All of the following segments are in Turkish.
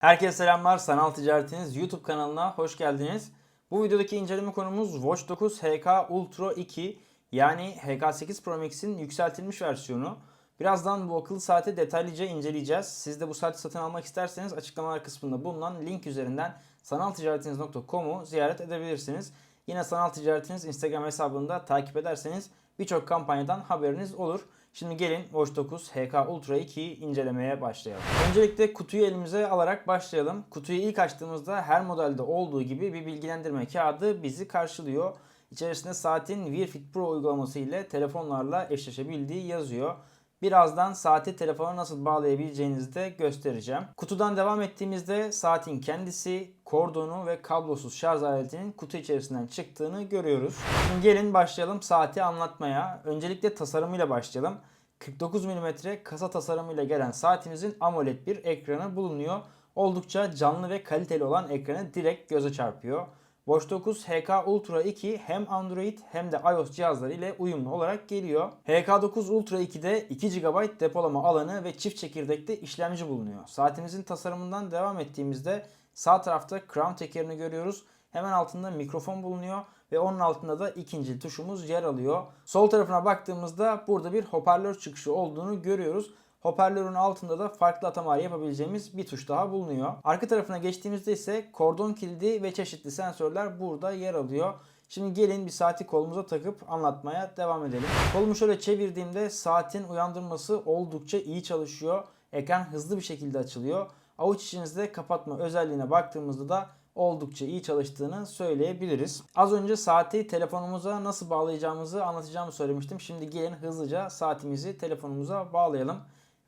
Herkese selamlar. Sanal Ticaretiniz YouTube kanalına hoş geldiniz. Bu videodaki inceleme konumuz Watch 9 HK Ultra 2 yani HK8 Pro Max'in yükseltilmiş versiyonu. Birazdan bu akıllı saati detaylıca inceleyeceğiz. Siz de bu saati satın almak isterseniz açıklamalar kısmında bulunan link üzerinden sanalticaretiniz.com'u ziyaret edebilirsiniz. Yine Sanal Ticaretiniz Instagram hesabında takip ederseniz birçok kampanyadan haberiniz olur. Şimdi gelin Watch 9 HK Ultra 2'yi incelemeye başlayalım. Öncelikle kutuyu elimize alarak başlayalım. Kutuyu ilk açtığımızda her modelde olduğu gibi bir bilgilendirme kağıdı bizi karşılıyor. İçerisinde saatin Wear Fit Pro uygulaması ile telefonlarla eşleşebildiği yazıyor. Birazdan saati telefona nasıl bağlayabileceğinizi de göstereceğim. Kutudan devam ettiğimizde saatin kendisi, kordonu ve kablosuz şarj aletinin kutu içerisinden çıktığını görüyoruz. Şimdi gelin başlayalım saati anlatmaya. Öncelikle tasarımıyla başlayalım. 49 mm kasa tasarımıyla gelen saatimizin AMOLED bir ekranı bulunuyor. Oldukça canlı ve kaliteli olan ekranı direkt göze çarpıyor. Watch 9 HK Ultra 2 hem Android hem de iOS cihazları ile uyumlu olarak geliyor. HK9 Ultra 2'de 2 GB depolama alanı ve çift çekirdekli işlemci bulunuyor. Saatimizin tasarımından devam ettiğimizde sağ tarafta crown tekerini görüyoruz. Hemen altında mikrofon bulunuyor ve onun altında da ikinci tuşumuz yer alıyor. Sol tarafına baktığımızda burada bir hoparlör çıkışı olduğunu görüyoruz. Hoparlörün altında da farklı atamalar yapabileceğimiz bir tuş daha bulunuyor. Arka tarafına geçtiğimizde ise kordon kilidi ve çeşitli sensörler burada yer alıyor. Şimdi gelin bir saati kolumuza takıp anlatmaya devam edelim. Kolumu şöyle çevirdiğimde saatin uyandırması oldukça iyi çalışıyor. Ekran hızlı bir şekilde açılıyor. Avuç içinizde kapatma özelliğine baktığımızda da oldukça iyi çalıştığını söyleyebiliriz. Az önce saati telefonumuza nasıl bağlayacağımızı anlatacağımı söylemiştim. Şimdi gelin hızlıca saatimizi telefonumuza bağlayalım.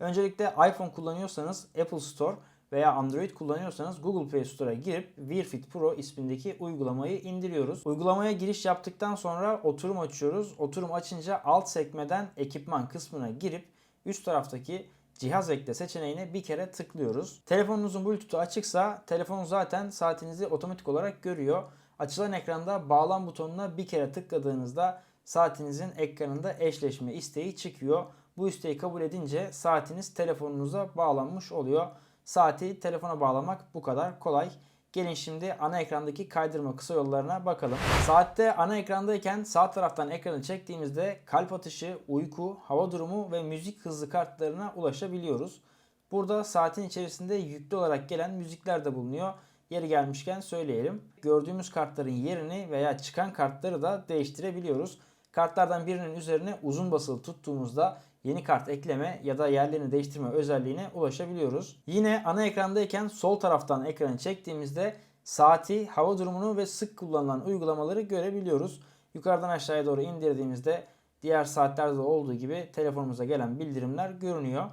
Öncelikle iPhone kullanıyorsanız Apple Store veya Android kullanıyorsanız Google Play Store'a girip Wear Fit Pro ismindeki uygulamayı indiriyoruz. Uygulamaya giriş yaptıktan sonra oturum açıyoruz. Oturum açınca alt sekmeden ekipman kısmına girip üst taraftaki cihaz ekle seçeneğine bir kere tıklıyoruz. Telefonunuzun Bluetooth'u açıksa telefon zaten saatinizi otomatik olarak görüyor. Açılan ekranda bağlan butonuna bir kere tıkladığınızda saatinizin ekranında eşleşme isteği çıkıyor. Bu isteği kabul edince saatiniz telefonunuza bağlanmış oluyor. Saati telefona bağlamak bu kadar kolay. Gelin şimdi ana ekrandaki kaydırma kısa yollarına bakalım. Saatte ana ekrandayken sağ taraftan ekranı çektiğimizde kalp atışı, uyku, hava durumu ve müzik hızı kartlarına ulaşabiliyoruz. Burada saatin içerisinde yüklü olarak gelen müzikler de bulunuyor. Yeri gelmişken söyleyelim. Gördüğümüz kartların yerini veya çıkan kartları da değiştirebiliyoruz. Kartlardan birinin üzerine uzun basılı tuttuğumuzda yeni kart ekleme ya da yerlerini değiştirme özelliğine ulaşabiliyoruz. Yine ana ekrandayken sol taraftan ekranı çektiğimizde saati, hava durumunu ve sık kullanılan uygulamaları görebiliyoruz. Yukarıdan aşağıya doğru indirdiğimizde diğer saatlerde de olduğu gibi telefonumuza gelen bildirimler görünüyor.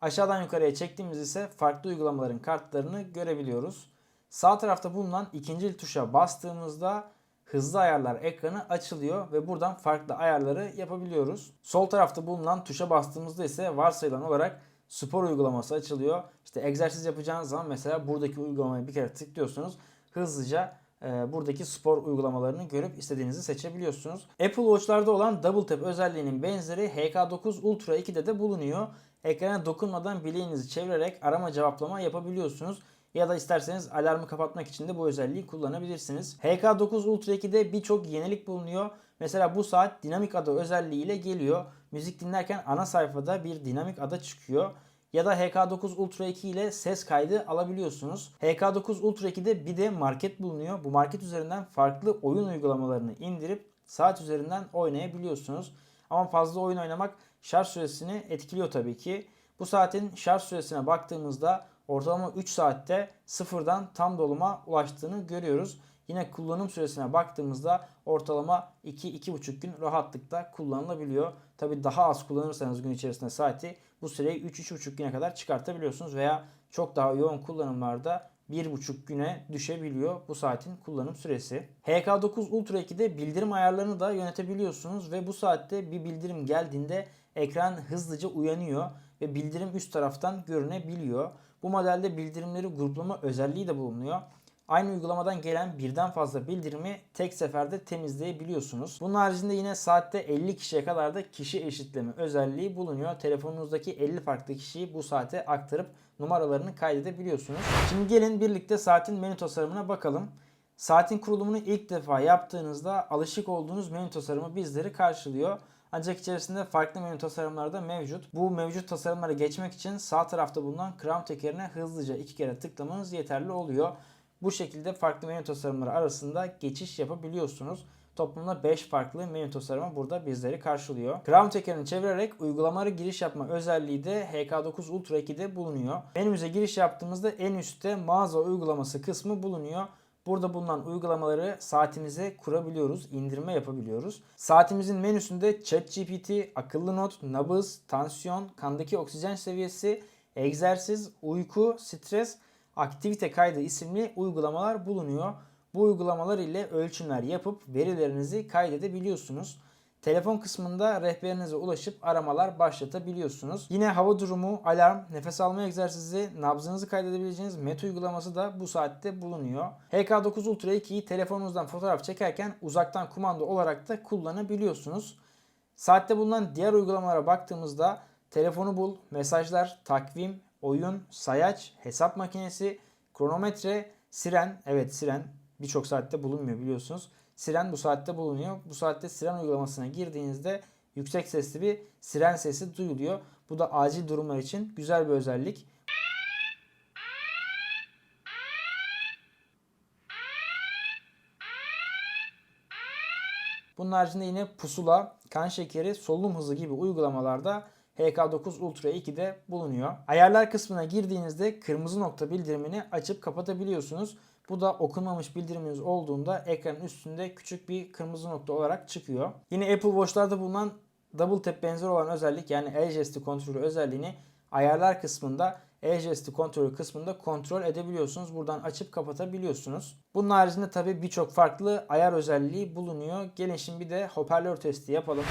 Aşağıdan yukarıya çektiğimiz ise farklı uygulamaların kartlarını görebiliyoruz. Sağ tarafta bulunan ikinci tuşa bastığımızda hızlı ayarlar ekranı açılıyor ve buradan farklı ayarları yapabiliyoruz. Sol tarafta bulunan tuşa bastığımızda ise varsayılan olarak spor uygulaması açılıyor. İşte egzersiz yapacağınız zaman mesela buradaki uygulamayı bir kere tıklıyorsunuz. Hızlıca e, buradaki spor uygulamalarını görüp istediğinizi seçebiliyorsunuz. Apple Watch'larda olan Double Tap özelliğinin benzeri HK9 Ultra 2'de de bulunuyor. Ekrana dokunmadan bileğinizi çevirerek arama cevaplama yapabiliyorsunuz. Ya da isterseniz alarmı kapatmak için de bu özelliği kullanabilirsiniz. HK9 Ultra 2'de birçok yenilik bulunuyor. Mesela bu saat dinamik ada özelliğiyle geliyor. Müzik dinlerken ana sayfada bir dinamik ada çıkıyor. Ya da HK9 Ultra 2 ile ses kaydı alabiliyorsunuz. HK9 Ultra 2'de bir de market bulunuyor. Bu market üzerinden farklı oyun uygulamalarını indirip saat üzerinden oynayabiliyorsunuz. Ama fazla oyun oynamak şarj süresini etkiliyor tabii ki. Bu saatin şarj süresine baktığımızda ortalama 3 saatte sıfırdan tam doluma ulaştığını görüyoruz. Yine kullanım süresine baktığımızda ortalama 2-2,5 gün rahatlıkla kullanılabiliyor. Tabi daha az kullanırsanız gün içerisinde saati bu süreyi 3-3,5 güne kadar çıkartabiliyorsunuz veya çok daha yoğun kullanımlarda 1,5 güne düşebiliyor bu saatin kullanım süresi. HK9 Ultra 2'de bildirim ayarlarını da yönetebiliyorsunuz ve bu saatte bir bildirim geldiğinde ekran hızlıca uyanıyor ve bildirim üst taraftan görünebiliyor. Bu modelde bildirimleri gruplama özelliği de bulunuyor. aynı uygulamadan gelen birden fazla bildirimi tek seferde temizleyebiliyorsunuz. Bunun haricinde yine saatte 50 kişiye kadar da kişi eşitleme özelliği bulunuyor. Telefonunuzdaki 50 farklı kişiyi bu saate aktarıp numaralarını kaydedebiliyorsunuz. Şimdi gelin birlikte saatin menü tasarımına bakalım. Saatin kurulumunu ilk defa yaptığınızda alışık olduğunuz menü tasarımı bizleri karşılıyor. Ancak içerisinde farklı menü tasarımları da mevcut. Bu mevcut tasarımlara geçmek için sağ tarafta bulunan Crown tekerine hızlıca iki kere tıklamanız yeterli oluyor. Bu şekilde farklı menü tasarımları arasında geçiş yapabiliyorsunuz. Toplamda 5 farklı menü tasarımı burada bizleri karşılıyor. Crown tekerini çevirerek uygulamalara giriş yapma özelliği de HK9 Ultra 2'de bulunuyor. Menümüze giriş yaptığımızda en üstte mağaza uygulaması kısmı bulunuyor. Burada bulunan uygulamaları saatimize kurabiliyoruz, indirme yapabiliyoruz. Saatimizin menüsünde ChatGPT, akıllı not, nabız, tansiyon, kandaki oksijen seviyesi, egzersiz, uyku, stres, aktivite kaydı isimli uygulamalar bulunuyor. Bu uygulamalar ile ölçümler yapıp verilerinizi kaydedebiliyorsunuz. Telefon kısmında rehberinize ulaşıp aramalar başlatabiliyorsunuz. Yine hava durumu, alarm, nefes alma egzersizi, nabzınızı kaydedebileceğiniz Met uygulaması da bu saatte bulunuyor. HK9 Ultra 2'yi telefonunuzdan fotoğraf çekerken uzaktan kumanda olarak da kullanabiliyorsunuz. Saatte bulunan diğer uygulamalara baktığımızda telefonu bul, mesajlar, takvim, oyun, sayaç, hesap makinesi, kronometre, siren, evet siren birçok saatte bulunmuyor biliyorsunuz. Siren bu saatte bulunuyor. Bu saatte siren uygulamasına girdiğinizde yüksek sesli bir siren sesi duyuluyor. Bu da acil durumlar için güzel bir özellik. Bunun haricinde yine pusula, kan şekeri, solunum hızı gibi uygulamalarda HK9 Ultra 2'de bulunuyor. Ayarlar kısmına girdiğinizde kırmızı nokta bildirimini açıp kapatabiliyorsunuz. Bu da okunmamış bildiriminiz olduğunda ekranın üstünde küçük bir kırmızı nokta olarak çıkıyor. Yine Apple Watch'larda bulunan Double Tap benzer olan özellik yani el jesti kontrolü özelliğini ayarlar kısmında el jesti kontrolü kısmında kontrol edebiliyorsunuz. Buradan açıp kapatabiliyorsunuz. Bunun haricinde tabi birçok farklı ayar özelliği bulunuyor. Gelin şimdi bir de hoparlör testi yapalım.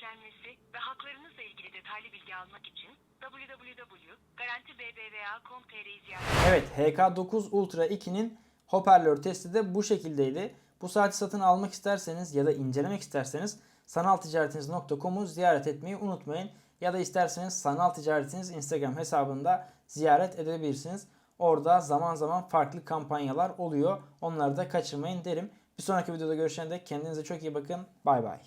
İşlenmesi ve haklarınızla ilgili detaylı bilgi almak için www.garantibbva.com.tr'yi ziyaret Evet HK9 Ultra 2'nin hoparlör testi de bu şekildeydi. Bu saati satın almak isterseniz ya da incelemek isterseniz sanalticaretiniz.com'u ziyaret etmeyi unutmayın. Ya da isterseniz sanal ticaretiniz Instagram hesabında ziyaret edebilirsiniz. Orada zaman zaman farklı kampanyalar oluyor. Onları da kaçırmayın derim. Bir sonraki videoda görüşene dek kendinize çok iyi bakın. Bay bay.